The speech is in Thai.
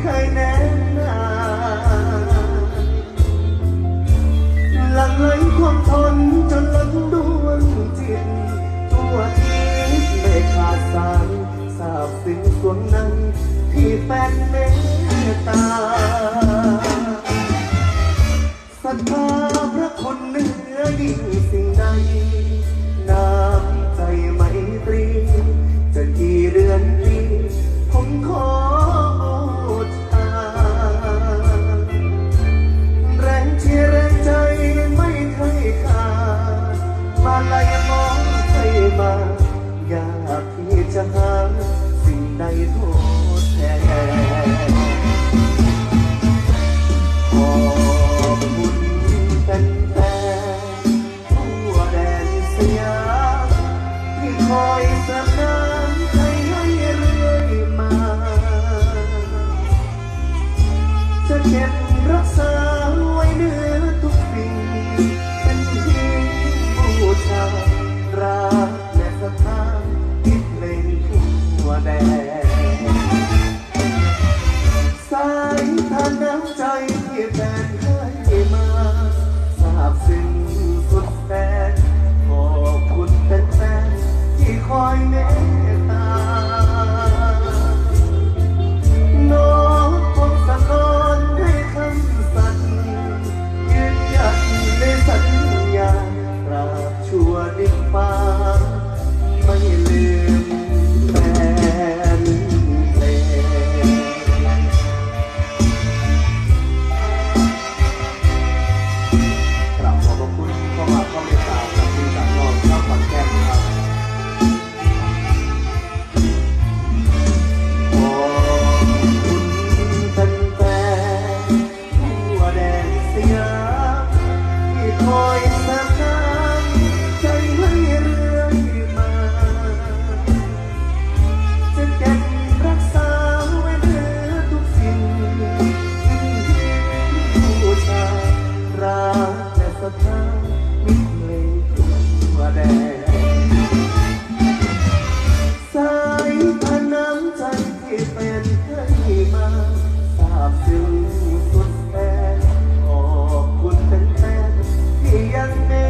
เคยแน่นานหลังไหลความทนจนล้นดวงจิต ตัวทิพย์ไม่ขาดสารทราบสิ่งส่วนนั้น ที่แฟนเมตตา มา อยากที่จะหาสิ่งใดทดแทนขอบคุณแฟนๆทั่วแดนสยามที่คอยสนับสนุนให้เรื่อยมาจะเก็บรักษา ๆที่ กับเธอมิเพลงทั่วแดนสายพันน้ำใจที่เป็นให้มาทาบซึ้งสุดแสนขอบคุณเป็นแฟนที่ยังแน่